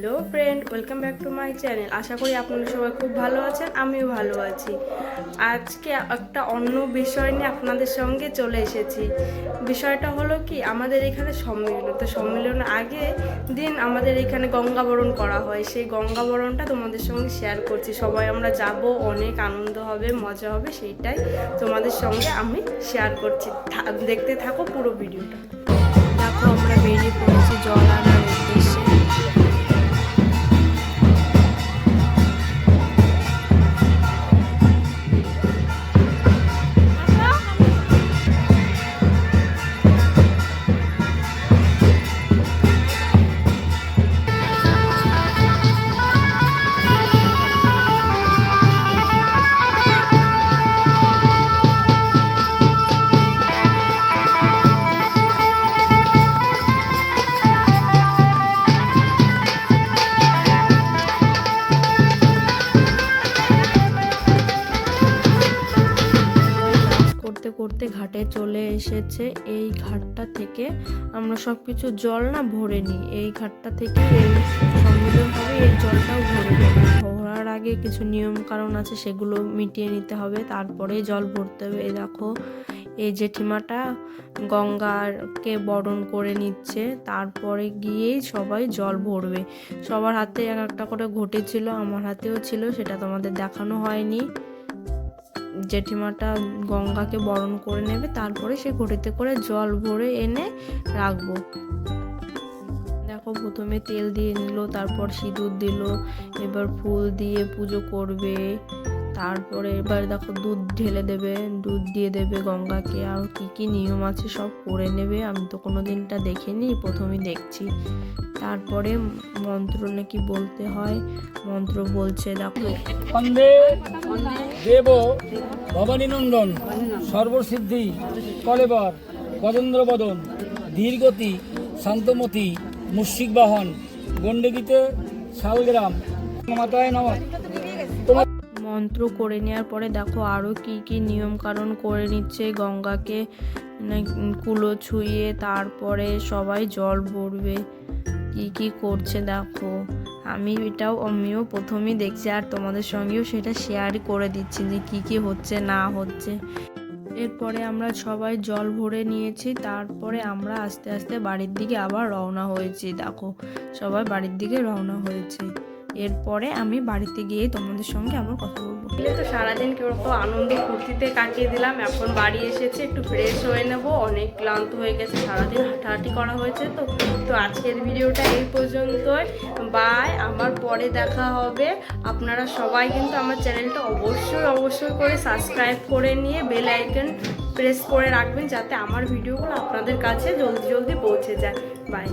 Hello friend welcome back to my channel আশা করি আপনারা সবাই খুব ভালো আছেন, আমিও ভালো আছি। আজকে একটা অন্য বিষয় নিয়ে আপনাদের সঙ্গে চলে এসেছি। বিষয়টা হলো কি, আমাদের এখানে সম্মিলন। তো সম্মিলনের আগে দিন আমাদের এখানে গঙ্গাবরণ করা হয়। সেই গঙ্গাবরণটা তোমাদের সঙ্গে শেয়ার করছি। সবাই আমরা যাব, অনেক আনন্দ হবে, মজা হবে, সেইটাই তোমাদের সঙ্গে আমি শেয়ার করছি। দেখতে থাকো পুরো ভিডিওটা। দেখো আমরা বেরিয়ে পড়েছি জল আনার করতে ঘাটে চলে এসেছে। এই ঘাটটা থেকে আমরা সব কিছু জল না ভরে নিই। এই ঘাটটা থেকে এই সম্মিলন হবে, এই জলটাও ভরে ভরার আগে কিছু নিয়ম কারণ আছে, সেগুলো মিটিয়ে নিতে হবে। তারপরে জল ভরতে হবে। এই দেখো, এই জেঠিমাটা গঙ্গাকে বরণ করে নিচ্ছে। তারপরে গিয়েই সবাই জল ভরবে। সবার হাতে এক একটা করে ঘটে ছিল, আমার হাতেও ছিল, সেটা তোমাদের দেখানো হয়নি। জেঠিমাটা গঙ্গাকে বরণ করে নেবে, তারপরে সে ঘটিতে করে জল ভরে এনে রাখব। দেখো প্রথমে তেল দিয়ে নিল, তারপর সিঁদুর দিল, এবার ফুল দিয়ে পুজো করবে। তারপরে এবার দেখো দুধ ঢেলে দেবে, দুধ দিয়ে দেবে গঙ্গাকে। আর কি কি নিয়ম আছে সব করে নেবে, আমি তো কোনো দিনটা দেখিনি, প্রথমেই দেখছি। তারপরে মন্ত্র নাকি বলতে হয়, মন্ত্র বলছে দেখো। দেব ভবানীনন্দন সর্বসিদ্ধি, কলেবর, গজেন্দ্র বদন, ধীরগতি, শান্তমতি মুশিক বাহন, গণ্ডগীতে, শালগ্রাম, মাতায় নম। মন্ত্র করে নেওয়ার পরে দেখো আরও কি কি নিয়ম কারণ করে নিচ্ছে। গঙ্গাকে না- কুলো ছুঁয়ে তারপরে সবাই জল ভরবে। কি কি করছে দেখো। আমি এটাও আমিও প্রথমেই দেখছি আর তোমাদের সঙ্গেও সেটা শেয়ার করে দিচ্ছি যে কি কি হচ্ছে, না হচ্ছে। এরপরে আমরা সবাই জল ভরে নিয়েছি, তারপরে আমরা আস্তে আস্তে বাড়ির দিকে আবার রওনা হয়েছি। দেখো, সবাই বাড়ির দিকে রওনা হয়েছে। এরপরে আমি বাড়িতে গিয়ে তোমাদের সঙ্গে আবার কথা বলব। তো সারাদিন কীরকম আনন্দ ফুর্তিতে কাটিয়ে দিলাম, এখন বাড়ি এসেছে, একটু ফ্রেশ হয়ে নেব, অনেক ক্লান্ত হয়ে গেছে, সারাদিন হাঁটাহাঁটি করা হয়েছে তো। তো আজকের ভিডিওটা এই পর্যন্তই বাই আমার পরে দেখা হবে। আপনারা সবাই কিন্তু আমার চ্যানেলটা অবশ্যই অবশ্যই করে সাবস্ক্রাইব করে নিয়ে বেল আইকন প্রেস করে রাখবেন, যাতে আমার ভিডিওগুলো আপনাদের কাছে জলদি জলদি পৌঁছে যায়। বাই